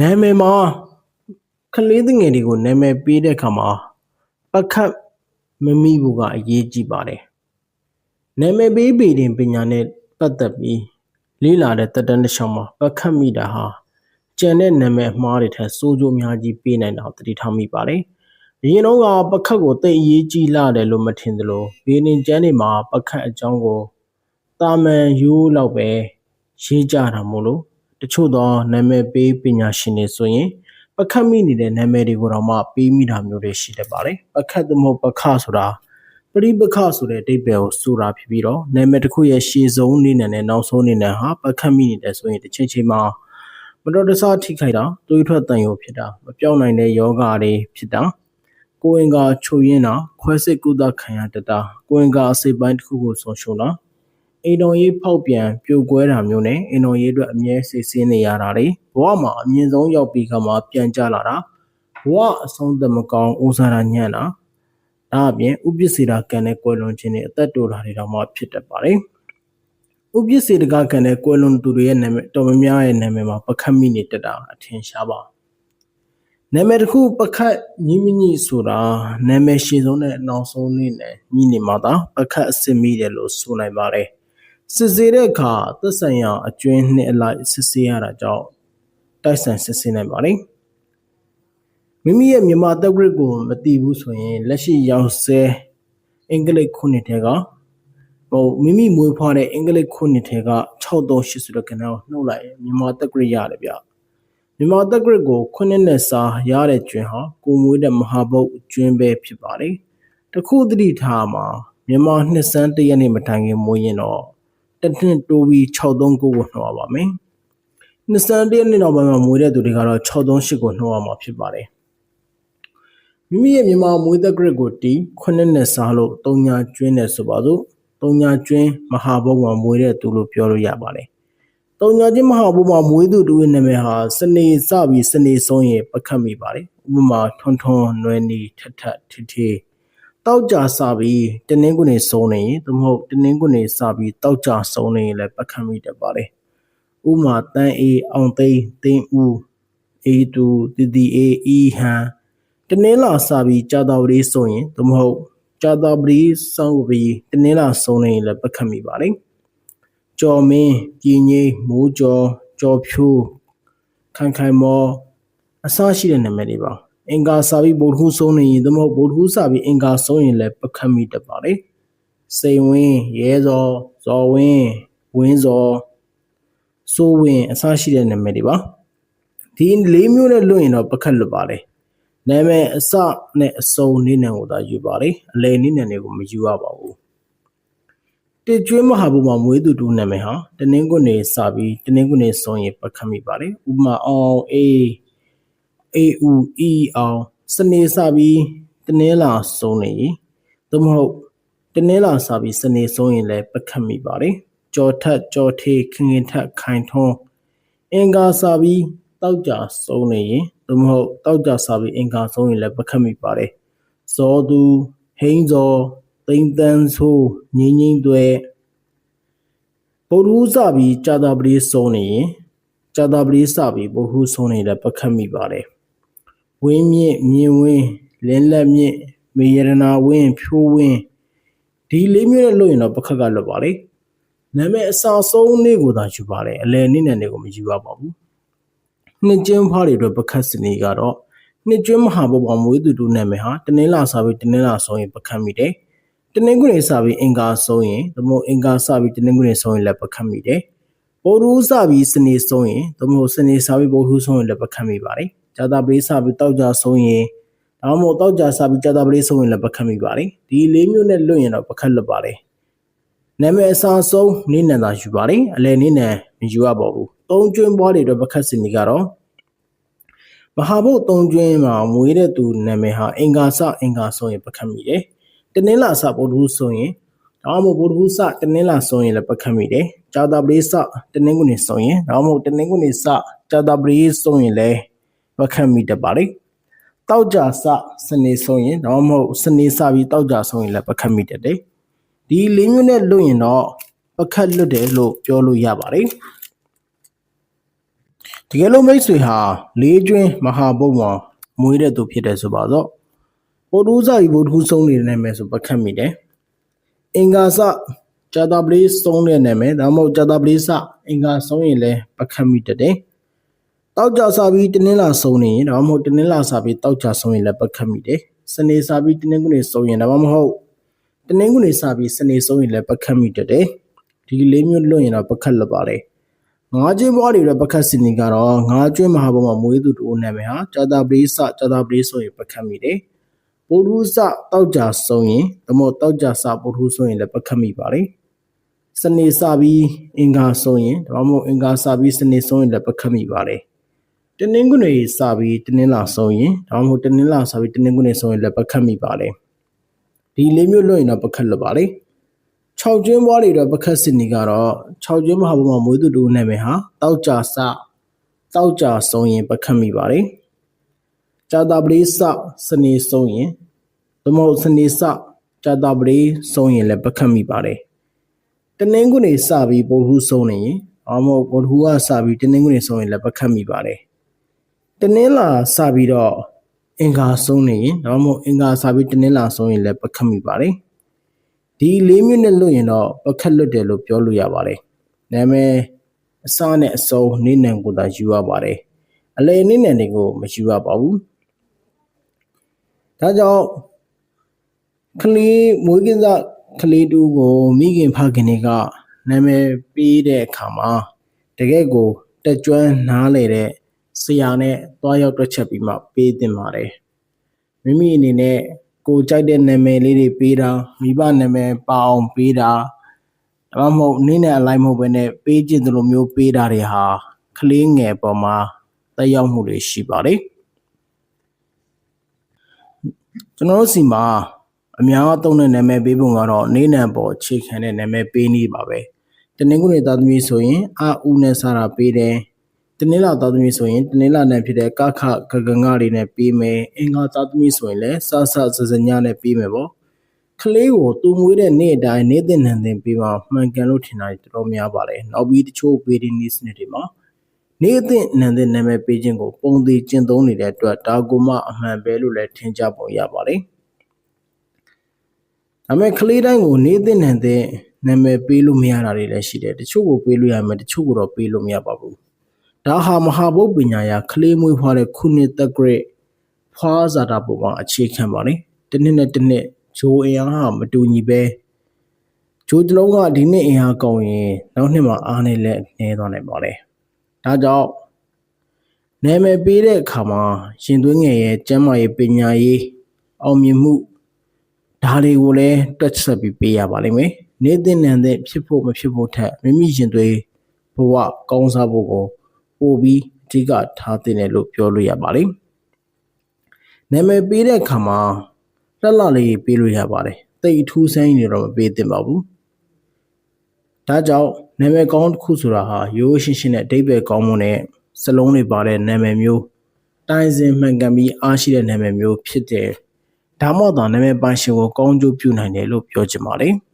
နာမည်မှာကလေးသူငယ်တွေကိုနာမည်ပေးတဲ့အခါမှာပကတ်မမိဘူးကအရေးကြီးပါတယ်နာမည်ပေးပေတင်ပညာနဲ့ပတ်သက်ပြီးလေးလာတဲ့တက်တန်းတစ်ချောင်းမှာပကတ်မိတာဟာကျန်တဲ့နာမည်အမှားတွေထက်စိုးကျိုးအများကြီးပေးနိုင်တာကိုသတိထားမိပါတယ်အရင်တော့ကပကတ်ကိုတိတ်အရေးကြီးလာတယ်လို့မထင်သလိုဘေးနင်ကျန်းတွေမှာပကတ်အကြောင်းကိုတာမန်ရိုးလောက်ပဲရေးကြတာမို့လို့ တချို့သောနာမည်ပေးပညာရှင်တွေဆိုရင်ပကတ်မိနေတဲ့နာမည်တွေကိုတော့မှပေးမိတာမျိုးတွေရှိတတ်ပါတယ်ပကတ်သမဟုတ်ပခဆိုတာပရိပခဆိုတဲ့အဓိပ္ပာယ်ကိုဆိုတာဖြစ်ပြီးတော့နာမည်တစ်ခုရဲ့ရှေ့ဆုံးအနေနဲ့နဲ့နောက်ဆုံးအနေနဲ့ဟာပကတ်မိနေတယ်ဆိုရင်တစ်ချိန်ချိန်မှာမတော်တဆထိခိုက်တာတွေးထွက်တန်ရုံဖြစ်တာမပြောင်းနိုင်တဲ့ယောဂတွေဖြစ်တာကိုယ်ဝင်ကချုပ်ရင်းတာခွဲစိတ်ကုသခံရတတ်တာကိုယ်ဝင်ကအစိပ်ပိုင်းတစ်ခုကိုဆုံးရှုံးတာ အိမ်တော်ရေးဖောက်ပြန်ပြိုကွဲတာမျိုးနဲ့အိမ်တော်ရေးအတွက်အမြဲစစ်ဆေးနေရတာတွေဘဝမှာအမြင့်ဆုံးရောက်ပြီးကမှပြန်ကြလာတာဘဝအဆုံးသက်မကောင်းအိုးစားတာညံ့တာဒါအပြင်ဥပ္ပစေတာကံနဲ့ကွယ်လွန်ခြင်းတွေအသက်တိုးတာတွေတော့မှဖြစ်တတ်ပါတယ်ဥပ္ပစေတကကံနဲ့ကွယ်လွန်သူတွေရဲ့နာမည်တော်များများရဲ့နာမည်မှာပခတ်မိနေတတ်တာအထင်ရှားပါနာမည်တစ်ခုပခတ်ညီမညီဆိုတာနာမည်ရှည်ဆုံးနဲ့နောက်ဆုံးလေးနဲ့ညီနေမှာသာပခတ်အစစ်မိတယ်လို့ဆိုနိုင်ပါတယ် စစ်ဆေးတဲ့အခါသက်ဆိုင်ရာအကျွင်းနှစ်အလိုက်စစ်ဆေးရတာကြောင့်တိုက်ဆိုင်စစ်ဆေးနိုင်ပါတယ်မိမိရဲ့မြန်မာတက်ဂရစ်ကိုမသိဘူးဆိုရင်လက်ရှိရောက်ဆဲအင်္ဂလိပ်ခုနှစ်ထဲကဟိုမိမိမွေးဖွားတဲ့အင်္ဂလိပ်ခုနှစ်ထဲက638ဆိုတဲ့ကဏ္ဍကိုနှုတ်လိုက်ရင်မြန်မာတက်ဂရစ်ရတယ်ဗျမြန်မာတက်ဂရစ်ကိုခုနှစ်နဲ့စာရတဲ့ကျွန်းဟာကိုမွေးတဲ့မဟာဘုတ်ကျွန်းပဲဖြစ်ပါတယ်တခုသတိထားမှာမြန်မာနှစ်စန်းတရက်နေ့မတိုင်ခင်မွေးရင်တော့ တစ်နှစ်တိုးပြီး639ကိုနှုတ်ရပါမယ်။နှစ်စံတရက်နေ့နောက်ပိုင်းမှာမွေးတဲ့သူတွေကတော့638ကိုနှုတ်ရမှာဖြစ်ပါတယ်။မိမိရဲ့မြန်မာမွေးသက်ဂရစ်ကိုတီးခုနှစ်နဲ့စားလို့တုံညာကျွင်းတယ်ဆိုပါစို့။တုံညာကျွင်းမဟာဘုတ်မှာမွေးတဲ့သူလို့ပြောလို့ရပါတယ်။တုံညာချင်းမဟာဘုတ်မှာမွေးသူတူရဲ့နာမည်ဟာစနေစပြီးစနေဆုံးရင်ပကတ်မိပါတယ်။ဥပမာထွန်းထွန်းနွယ်နီထထထထထ တောက်ကြစပြီးတနင်္ဂနွေဆုံးနေရင်သို့မဟုတ်တနင်္ဂနွေစပြီးတောက်ကြဆုံးနေရင်လည်းပကံမိတတ်ပါတယ်။ဥမာတန်အေးအောင်သိန်းသိန်းဦးအေးတူတီတီအေးအီဟန်တနင်္လာစပြီးကြာတော်ပတိဆုံးရင်သို့မဟုတ်ကြာတော်ပတိဆုံးပြီးတနင်္လာဆုံးနေရင်လည်းပကံမိပါတယ်။ကြော်မင်းပြည်ငိမ့်မိုးကြော်ကြော်ဖြိုးခိုင်ခိုင်မောအစရှိတဲ့နာမည်တွေပါ။ အင်္ဂါစာပြီးဗုဒ္ဓဟူးဆုံးနေရင်သမဟုတ်ဗုဒ္ဓဟူးစာပြီးအင်္ဂါဆုံးရင်လည်းပခတ်မိတတ်ပါလေစိန်ဝင်းရဲစောဇော်ဝင်းဝင်းစောစိုးဝင်းအစရှိတဲ့နာမည်တွေပါဒီလေးမျိုးနဲ့လွတ်ရင်တော့ပခတ်လွတ်ပါလေနာမည်အစနဲ့အစုံနေနံကိုသာယူပါလေအလယ်နေနံတွေကိုမယူရပါဘူးတကျွေးမဟာဘူမှာမွေးသူတူနာမည်ဟာတနင်္ဂနွေစပြီးတနင်္ဂနွေဆုံးရင်ပခတ်မိပါလေဥပမာအောင်အေး အေဥအီအောင်စနေစပြီးတနင်းလာဆုံးနေရင်သို့မဟုတ်တနင်းလာစပြီးစနေဆုံးရင်လည်းပကတ်မိပါတယ်ကြော်ထက်ကြော်ထေးခင်ခင်ထက်ခိုင်ထွန်းအင်္ဂါစပြီးတောက်ကြဆုံးနေရင်သို့မဟုတ်တောက်ကြစပြီးအင်္ဂါဆုံးရင်လည်းပကတ်မိပါတယ်ဇောသူဟိန်းဇောသိမ့်တန်းဆိုးငင်းငင်းတွေဗုဒ္ဓဟူးစပြီးကြာတာပတိဆုံးနေရင်ကြာတာပတိစပြီးဗုဒ္ဓဟူးဆုံးနေလည်းပကတ်မိပါတယ် ဝင်းမြင့်မြင့်ဝင်းလင်းလက်မြင့်မေရနာဝင်းဖြိုးဝင်းဒီလေးမျိုးနဲ့လို့ရင်တော့ပခက်ကလွတ်ပါလေနာမည်အစာဆုံးနေ့ကိုသာယူပါလေအလယ်နေ့နဲ့နေ့ကိုမယူရပါဘူးနှစ်ကျင်းဖားတွေအတွက်ပခက်စနေကတော့နှစ်ကျွန်းမဟာဘုံမွေးသူတို့နာမည်ဟာတနင်္လာစာပြီးတနင်္လာဆုံးရင်ပခတ်မိတယ်တနင်္ဂနွေစာပြီးအင်္ဂါဆုံးရင်သမုတ်အင်္ဂါစာပြီးတနင်္ဂနွေဆုံးရင်လည်းပခတ်မိတယ်ဗုဒ္ဓဟူးစာပြီးစနေဆုံးရင်သမုတ်စနေစာပြီးဗုဒ္ဓဟူးဆုံးရင်လည်းပခတ်မိပါတယ် ဂျာတာပရိစပြီးတောက်ကြဆုံးရင်ဒါမှမဟုတ်တောက်ကြစပြီးဂျာတာပရိဆုံးရင်လည်းပခတ်မိပါလေဒီလေးမျိုးနဲ့လွတ်ရင်တော့ပခတ်လွတ်ပါလေနာမည်အစားဆုံးနေနံသာယူပါလေအလယ်နေနံမယူရပါဘူးသုံးကျွန်းပွားတွေတော့ပခတ်စင်ကြီးကတော့မဟာဘုတ်သုံးကျွန်းမှာမွေးတဲ့သူနာမည်ဟာအင်္ဂါစအင်္ဂါဆုံးရင်ပခတ်မိတယ်တနင်္လာစဗုဒ္ဓဟူးဆုံးရင်ဒါမှမဟုတ်ဗုဒ္ဓဟူးစတနင်္လာဆုံးရင်လည်းပခတ်မိတယ်ဂျာတာပရိစတနင်္ဂနွေဆုံးရင်ဒါမှမဟုတ်တနင်္ဂနွေစဂျာတာပရိဆုံးရင်လည်း မခံမိတတ်ပါလေတောက်ကြစစနေဆုံးရင်တော့မဟုတ်စနေစပြီးတောက်ကြဆုံးရင်လည်းပခတ်မိတတ်တယ်ဒီလေးမျိုးနဲ့လွတ်ရင်တော့ပခတ်လွတ်တယ်လို့ပြောလို့ရပါတယ်တကယ်လို့မိတ်ဆွေဟာလေးကျွင်းမဟာဘုံမှာမွေးတဲ့သူဖြစ်တယ်ဆိုပါတော့ဘုဒ္ဓဦးစာကြီးဘုဒ္ဓဦးဆုံးနေတဲ့နာမည်ဆိုပတ်ခတ်မိတယ်အင်္ဂါစဂျာတာပလေးဆုံးတဲ့နာမည်ဒါမှမဟုတ်ဂျာတာပလေးစအင်္ဂါဆုံးရင်လည်းပတ်ခတ်မိတတ်တယ် တောက်ကြစာပြီးတနင်္လာဆုံးနေရင်ဒါမှမဟုတ်တနင်္လာစာပြီးတောက်ကြဆုံးရင်လည်းပတ်ခတ်မိတယ်စနေစာပြီးတနင်္ဂနွေဆုံးရင်ဒါမှမဟုတ်တနင်္ဂနွေစာပြီးစနေဆုံးရင်လည်းပတ်ခတ်မိတတ်တယ်ဒီလေးမျိုးလွတ်ရင်တော့ပတ်ခတ်လွတ်ပါလေငါးကျွေးဘွားတွေရဲ့ပကတ်စင်နီကတော့ငါးကျွေးမဟာဘုံမှာမွေးသူတို့နာမည်ဟာကြာတာပရိစကြာတာပရိဆိုရင်ပကတ်မိတယ်။ပုရုစတောက်ကြဆုံးရင်ဓမောတောက်ကြစပုထုဆိုရင်လည်းပကတ်မိပါလေ။စနေစပြီးအင်္ဂါဆုံးရင်ဒါမှမဟုတ်အင်္ဂါစပြီးစနေဆုံးရင်လည်းပကတ်မိပါလေ။ တနင်္ဂနွေစပြီးတနင်္လာဆုံးရင်ဒါမှမဟုတ်တနင်္လာစပြီးတနင်္ဂနွေဆုံးရင်လည်းပကတ်မိပါလေ။ဒီလေးမျိုးလွတ်ရင်တော့ပကတ်လွတ်ပါလေ။6ကျွန်းဘွားတွေတော့ပခတ်စစ်နေကတော့6ကျွန်းမဟာဘုံမှာမွေးသူတို့နာမည်ဟာတောက်ကြစတောက်ကြဆုံးရင်ပခတ်မိပါတယ်။ကြာတာပလေးစစနေဆုံးရင်သမုတ်စနေစကြာတာပလေးဆုံးရင်လည်းပခတ်မိပါတယ်။တနင်္ဂနွေစပြီးဗုဒ္ဓဟူးဆုံးနေရင်အမောဗုဒ္ဓဟူးကစပြီးတနင်္ဂနွေဆုံးရင်လည်းပခတ်မိပါတယ်။ တနင်္လာစပြီးတော့အင်္ဂါဆုံးနေရင်ဒါမှမဟုတ်အင်္ဂါစပြီးတနင်္လာဆုံးရင်လည်းပခတ်မိပါတယ်။ဒီ၄မိနစ်လွတ်ရင်တော့ပခက်လွတ်တယ်လို့ပြောလို့ရပါတယ်။နာမည်အစနဲ့အစုံနေနံကိုသာယူရပါတယ်။အလယ်နေနံတွေကိုမယူရပါဘူး။ဒါကြောင့်ကလေးမွေးကင်းစကလေးတူကိုမိခင်ဖခင်တွေကနာမည်ပေးတဲ့အခါမှာတကယ်ကိုတက်ကျွမ်းနားလေတဲ့ ဆရာနဲ့တွားရောက်တွက်ချက်ပြီးမှပေးတင်ပါတယ်။မိမိအနေနဲ့ကိုကြိုက်တဲ့နာမည်လေးတွေပေးတာမိဘနာမည်ပါအောင်ပေးတာဒါမှမဟုတ်နင်းနဲ့အလိုက်မဟုတ်ဘဲနဲ့ပေးခြင်းတို့လိုမျိုးပေးတာတွေဟာကလေးငယ်ပေါ်မှာတက်ရောက်မှုတွေရှိပါတယ်ကျွန်တော်တို့စီမှာအများအသုံးတဲ့နာမည်ပေးပုံကတော့နေနံပေါ်အခြေခံတဲ့နာမည်ပေးနေပါပဲတနင်္ဂနွေသားသမီးဆိုရင်အာဦးနဲ့စားတာပေးတယ် တနင်္လာသားသမီးဆိုရင်တနင်္လာနဲ့ဖြစ်တဲ့ကခဂဂငတွေနဲ့ပြီးမယ်အင်္ဂါသားသမီးဆိုရင်လည်းစဆစစညနဲ့ပြီးမယ်ပေါ့ကလေးကိုသူမွေးတဲ့နေ့အတိုင်းနေ့တင်နှံတင်ပြီးမှမှန်ကန်လို့ထင်တာတော်တော်များပါတယ်နောက်ပြီးတချို့ပေးတဲ့နေ့စနစ်တွေမှာနေ့တင်နှံတင်နာမည်ပေးခြင်းကိုပုံသေးကျင့်သုံးနေတဲ့အတွက်ဒါကမှအမှန်ပဲလို့လည်းထင်ကြပုံရပါတယ်ဒါပေမဲ့ကလေးတိုင်းကိုနေ့တင်နှံတင်နာမည်ပေးလို့မရတာတွေလည်းရှိတယ်တချို့ကိုပေးလို့ရမယ်တချို့ကိုတော့ပေးလို့မရပါဘူး ဒါဟာမဟာဘုတ်ပညာရာကလေးမွေးဖွားတဲ့ခုနှစ်သက်ဂရိဖွားဇာတာပုံမှာအခြေခံပါလေတစ်နှစ်နဲ့တစ်နှစ်ဂျိုးအင်အားဟာမတူညီပဲဂျိုးတလုံးကဒီနှစ်အင်အားကောင်းရင်နောက်နှစ်မှာအားနဲ့လက်နေသွားနိုင်ပါလေဒါကြောင့်နာမည်ပေးတဲ့အခါမှာရင်သွင်းငယ်ရဲ့ကျမ်းမာရေးပညာရေးအောင်မြင်မှုဒါတွေကိုလည်းတွက်ချက်ပြီးပေးရပါလိမ့်မယ်နေသင့်နံတဲ့ဖြစ်ဖို့မဖြစ်ဖို့ထက်မိမိရင်သွေးဘဝကောင်းစားဖို့ကို ပို့ပြီးအဓိကထားတင်တယ်လို့ပြောလို့ရပါတယ်။နာမည်ပေးတဲ့အခါမှာလှလှလေးပေးလို့ရပါတယ်။တိတ်အထူးဆိုင်နေတော့မပေးသင့်ပါဘူး။ဒါကြောင့်နာမည်ကောင်းတစ်ခုဆိုတာဟာရိုးရှင်းရှင်းနဲ့အဓိပ္ပာယ်ကောင်းမှုနဲ့စလုံးတွေပါတဲ့နာမည်မျိုးတိုင်းစင်မှန်ကန်ပြီးအားရှိတဲ့နာမည်မျိုးဖြစ်တယ်။ဒါမှသာနာမည်ပိုင်ရှင်ကိုကောင်းကျိုးပြုနိုင်တယ်လို့ပြောချင်ပါတယ်။